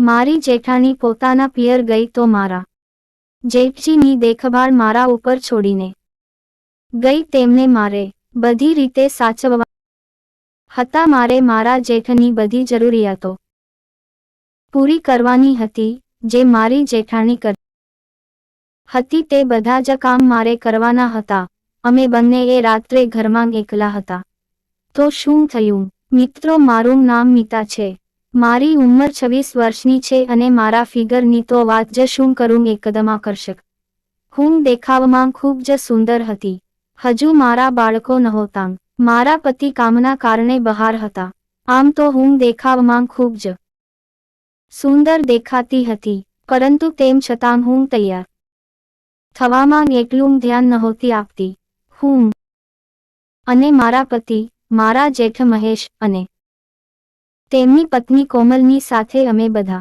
મારી જેઠાણી પોતાના પિયર ગઈ તો મારા જેઠજીની દેખભાળ મારા ઉપર છોડીને ગઈ તેમને મારે બધી રીતે સાચવવા હતા. મારે મારા જેઠની બધી જરૂરિયાતો પૂરી કરવાની હતી જે મારી જેઠાણી કર હતી તે બધા જ કામ મારે કરવાના હતા. અમે બંને એ રાત્રે ઘરમાં એકલા હતા. તો શું થયું? મિત્રો, મારું નામ મિતા છે. મારી ઉંમર છવ્વીસ વર્ષની છે અને મારા ફિગરની તો વાત જ શું કરું એકદમ આકર્ષક. હું દેખાવમાં ખૂબ જ સુંદર હતી. હજુ મારા બાળકો નહોતા. મારા પતિ કામના કારણે બહાર હતા. આમ તો હું દેખાવમાં ખૂબ જ સુંદર દેખાતી હતી, પરંતુ તેમ છતાં હું તૈયાર થવામાં એટલું ધ્યાન નહોતી આપતી. હું અને મારા પતિ, મારા જેઠ મહેશ અને તેમની પત્ની કોમલની સાથે અમે બધા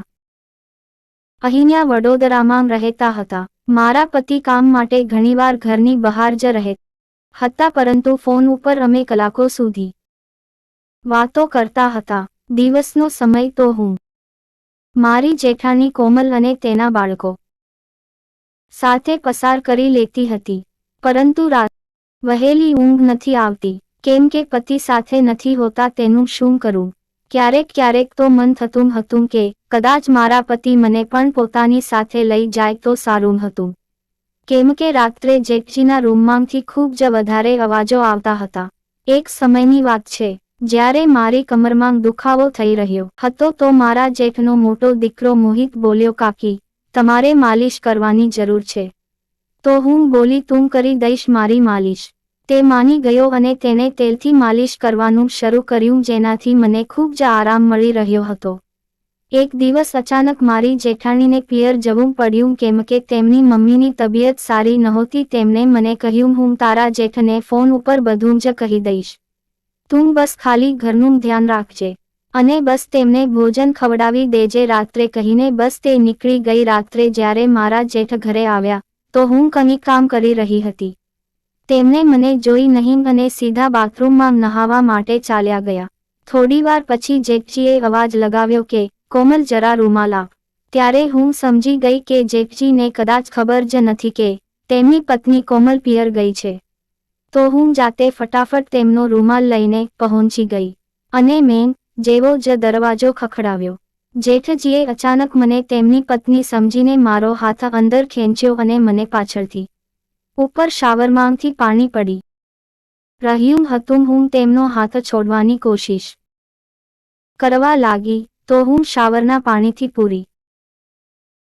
અહીંયા વડોદરામાં રહેતા હતા. મારા પતિ કામ માટે ઘણીવાર ઘરની બહાર જ રહે હતા, પરંતુ ફોન ઉપર અમે કલાકો સુધી વાતો કરતા હતા. દિવસનો સમય તો હું, મારી જેઠાણી કોમલ અને તેના બાળકો સાથે પસાર કરી લેતી હતી, પરંતુ રાત વહેલી ઊંઘ નથી આવતી. કેમ કે પતિ સાથે નથી હોતા તેનું શું કરું? ક્યારેક ક્યારેક તો મન થતું હતું કે, કદાચ મારા પતિ મને પણ પોતાની સાથે લઈ જાય તો સારું હતું. કેમ કે રાત્રે જેઠજીના રૂમમાંથી ખૂબ જ વધારે અવાજો આવતા હતા. એક સમયની વાત છે, જ્યારે મારી કમરમાં દુખાવો થઈ રહ્યો હતો તો મારા જેઠનો મોટો દીકરો મોહિત બોલ્યો, કાકી, તમારે માલિશ કરવાની જરૂર છે. તો હું બોલી તું કરી દઈશ મારી માલિશ. તે માની ગયો અને તેને તેલથી માલિશ કરવાનું શરૂ કર્યું જેનાથી મને ખૂબ જ આરામ મળી રહ્યો હતો. એક દિવસ અચાનક મારી જેઠાણીને પિયર જવું પડ્યું કેમ કે તેમની મમ્મીની તબિયત સારી નહોતી તેમણે મને કહ્યું, હું તારા જેઠને ફોન ઉપર બધું જ કહી દઈશ. તું બસ ખાલી ઘરનું ધ્યાન રાખજે. અને બસ તેમને ભોજન ખવડાવી દેજે. રાત્રે કહીને બસ તે નીકળી ગઈ. રાત્રે જ્યારે મારા જેઠ ઘરે આવ્યા, તો હું કંઈ કામ કરી રહી હતી. તેમને મને જોઈ નહીં અને સીધા બાથરૂમમાં નહાવા માટે ચાલ્યા ગયા. થોડીવાર પછી જેઠજીએ અવાજ લગાવ્યો કે, કોમલ જરા રૂમાલ ત્યારે હું સમજી ગઈ કે જેઠજીને કદાચ ખબર જ નથી કે, તેમની પત્ની કોમલ પિયર ગઈ છે. તો હું જાતે ફટાફટ તેમનો રૂમાલ લઈને પહોંચી ગઈ. અને મેં જેવો જ દરવાજો ખખડાવ્યો. જેઠજીએ અચાનક મને તેમની પત્ની સમજીને મારો હાથ અંદર ખેંચ્યો અને મને પાછળથી ઉપર શાવરમાંથી પાણી પડી. રહ્યું હતું હું તેમનો હાથ છોડવાની કોશિશ કરવા લાગી, તો હું શાવરના પાણીથી પૂરી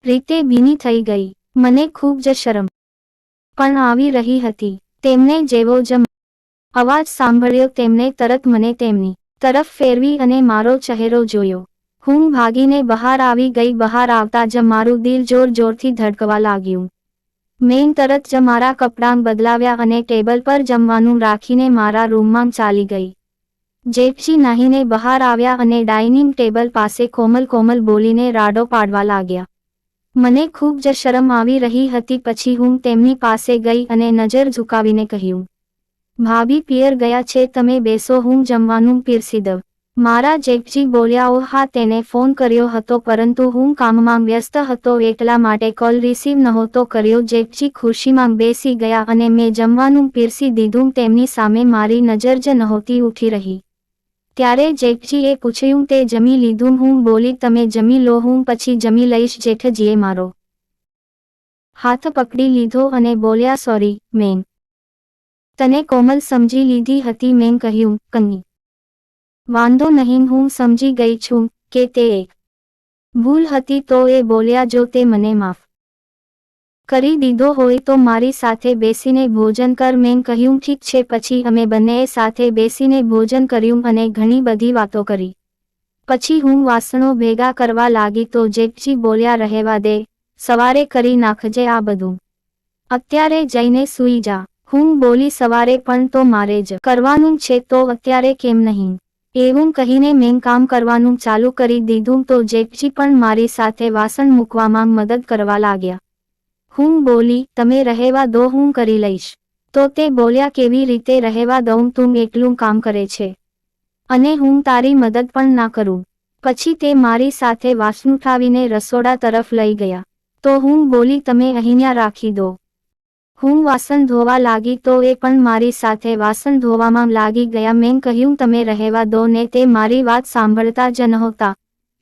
રીતે ભીની થઈ ગઈ. મને ખૂબ જ શરમ પણ આવી રહી હતી. તેમને જેવો જ અવાજ સાંભળ્યો, તેમને તરત મને તેમની તરફ ફેરવી અને મારો ચહેરો જોયો. હું ભાગીને બહાર આવી ગઈ, બહાર આવતા જ મારું દિલ જોર જોરથી ધડકવા લાગ્યું. મેં તરત જ મારા કપડાં બદલાવ્યા અને ટેબલ પર જમવાનું રાખીને મારા રૂમમાં ચાલી ગઈ. જેપસી નાહીને બહાર આવ્યા અને ડાઇનિંગ ટેબલ પાસે કોમલ કોમલ બોલીને રાડો પાડવા લાગ્યા. મને ખૂબ જ શરમ આવી રહી હતી પછી હું તેમની પાસે ગઈ અને નજર ઝુકાવીને કહ્યું, ભાભી પિયર ગયા છે, તમે બેસો, હું જમવાનું પીરસી દઉં. મારા જેકજી બોલ્યા ઓ હા તેને ફોન કર્યો હતો, પરંતુ હું કામમાં વ્યસ્ત હતો, એટલા માટે કોલ રિસીવ નહોતો કર્યો. જેકજી ખુશીમાં બેસી ગયા અને મેં જમવાનું પીરસી દીધું, તેમની સામે મારી નજર જ નહોતી ઉઠી રહી. ત્યારે જેકજીએ પૂછ્યું, તે જમી લીધું? હું, બોલી, તમે જમી લો, હું પછી જમી લઈશ, જેઠજીએ મારો હાથ પકડી લીધો અને બોલ્યા, સોરી મેં તને કોમલ સમજી લીધી હતી, મેં કહ્યું, કંઈ વાંધો નહીં, હું સમજી ગઈ છું કે તે એક ભૂલ હતી તો એ બોલ્યા, જો તે મને માફ કરી દીધો હોય તો મારી સાથે બેસીને ભોજન કર. મેં કહ્યું, ઠીક છે. પછી અમે બંનેએ સાથે બેસીને ભોજન કર્યું અને ઘણી બધી વાતો કરી. પછી હું વાસણો ભેગા કરવા લાગી તો જેઠજી બોલ્યા, રહેવા દે, સવારે કરી નાખજે આ બધું. અત્યારે જઈને સૂઈ જા. હું બોલી, સવારે પણ તો મારે જ કરવાનું છે, તો અત્યારે કેમ નહીં? એવું કહીને મેં કામ કરવાનું ચાલુ કરી દીધું તો જેઠજી પણ મારી સાથે વાસણ મૂકવામાં મદદ કરવા લાગ્યા. હું બોલી, તમે રહેવા દો, હું કરી લઈશ. તો તે બોલ્યા, કેવી રીતે રહેવા દઉં, તું એટલું કામ કરે છે. અને હું તારી મદદ પણ ના કરું. પછી તે મારી સાથે વાસણ ઉઠાવીને રસોડા તરફ લઈ ગયા. તો હું બોલી, તમે અહીંયા રાખી દો. હું વાસણ ધોવા લાગી તો એ પણ મારી સાથે વાસણ ધોવામાં લાગી ગયા. મેં કહ્યું, તમે રહેવા દો. ને તે મારી વાત સાંભળતા જ નહોતા.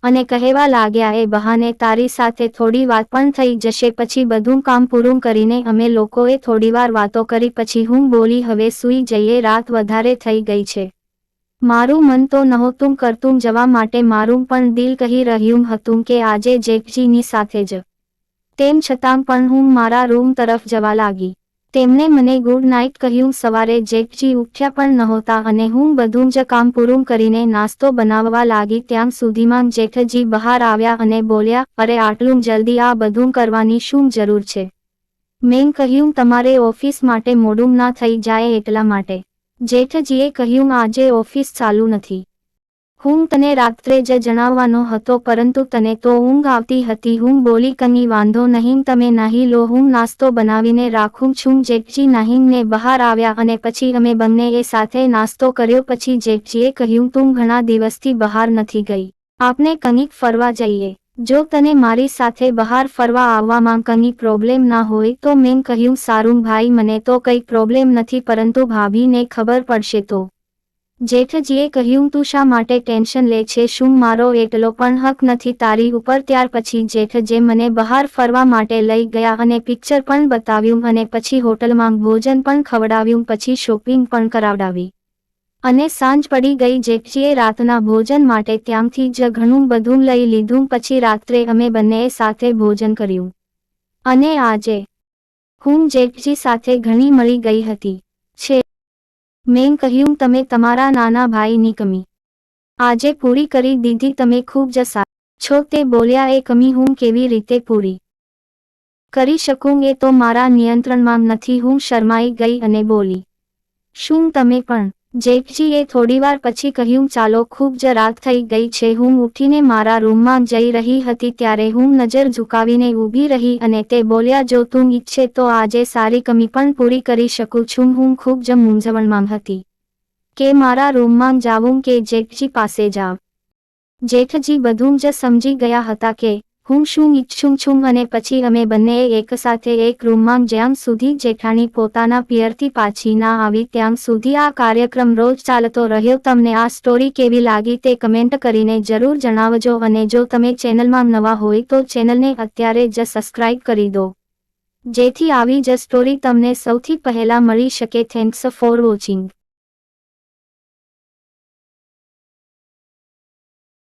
અને કહેવા લાગ્યા, એ બહાને તારી સાથે થોડી વાત પણ થઈ જશે. પછી બધું કામ પૂરું કરીને અમે લોકોએ થોડીવાર વાતો કરી. પછી હું બોલી, હવે સૂઈ જઈએ. રાત વધારે થઈ ગઈ છે. મારું મન તો નહોતું કરતું જવા માટે. મારું પણ દિલ કહી રહ્યું હતું કે આજે જેકજીની સાથે જ તેમ છતાં પણ હું મારા રૂમ તરફ જવા લાગી. તેમણે મને ગુડ નાઇટ કહ્યું, સવારે જેઠજી ઉઠ્યા પણ નહોતા અને હું બધું જ કામ પૂરું કરીને નાસ્તો બનાવવા લાગી. ત્યાં સુધીમાં જેઠજી બહાર આવ્યા અને બોલ્યા, અરે આટલું જલ્દી આ બધું કરવાની શું જરૂર છે? મેં કહ્યું, તમારે ઓફિસ માટે મોડું ના થઈ જાય એટલા માટે. જેઠજીએ કહ્યું, આજે ઓફિસ ચાલુ નથી. હું તને રાત્રે જ જણાવવાનો હતો, પરંતુ તને તો ઊંઘ આવતી હતી. હું બોલી કની વાંધો નહીં, તમે નહીં લો. હું નાસ્તો બનાવીને રાખું છું. જેઠજી નાહીને બહાર આવ્યા અને પછી અમે બંને એ સાથે નાસ્તો કર્યો. પછી જેઠજીએ કહ્યું, તું ઘણા દિવસથી બહાર નથી ગઈ. આપને કનિક ફરવા જઈએ. જો તને મારી સાથે બહાર ફરવા આવવામાં કંઈ પ્રોબ્લેમ ના હોય, તો મેં કહ્યું, સારું ભાઈ, મને તો કંઈ પ્રોબ્લેમ નથી, પરંતુ ભાભીને ખબર પડશે તો. જેઠજીએ કહ્યું, તું શા માટે ટેન્શન લે છે? શું મારો એટલો પણ હક નથી? તારી ઉપર ત્યાર પછી જેઠજે મને બહાર ફરવા માટે લઈ ગયા અને પિક્ચર પણ બતાવ્યું અને પછી હોટલમાં ભોજન પણ ખવડાવ્યું, પછી શોપિંગ પણ કરાવડાવી. અને સાંજ પડી ગઈ, જેઠજીએ રાતના ભોજન માટે ત્યાંથી જ ઘણું બધું લઈ લીધું, પછી રાત્રે અમે બંનેએ સાથે ભોજન કર્યું. અને આજે હું જેઠજી સાથે ઘણી મળી ગઈ હતી. છે મેં કહ્યું, તમે તમારા નાના ભાઈની કમી. આજે પૂરી કરી દીધી, તમે ખૂબ જ સા છો તે બોલ્યા, એ કમી હું કેવી રીતે પૂરી કરી શકું? એ તો મારા નિયંત્રણમાં નથી. હું શરમાઈ ગઈ અને બોલી, શું તમે પણ જેઠજીએ થોડીવાર પછી કહ્યું, ચાલો, ખૂબ જ રાત થઈ ગઈ છે. હું ઉઠીને મારા રૂમમાં જઈ રહી હતી ત્યારે હું નજર ઝુકાવીને ઊભી રહી અને તે બોલ્યા, જો તું ઈચ્છે તો આજે સારી કમી પણ પૂરી કરી શકું છું. હું ખૂબ જ મૂંઝવણમાં હતી કે મારા રૂમમાં જાવું કે જેઠજી પાસે જાવ. જેઠજી બધું જ સમજી ગયા હતા કે હું શું ઈચ્છું છું અને પછી અમે બંનેએ એકસાથે એક રૂમમાં જ્યાં સુધી જેઠાણી પોતાના પિયરથી પાછી ના આવી ત્યાં સુધી આ કાર્યક્રમ રોજ ચાલતો રહ્યો. તમને આ સ્ટોરી કેવી લાગી તે કમેન્ટ કરીને જરૂર જણાવજો અને જો તમે ચેનલમાં નવા હોય તો ચેનલને અત્યારે જ સબસ્ક્રાઇબ કરી દો. જેથી આવી જ સ્ટોરી તમને સૌથી પહેલા મળી શકે. Thanks for watching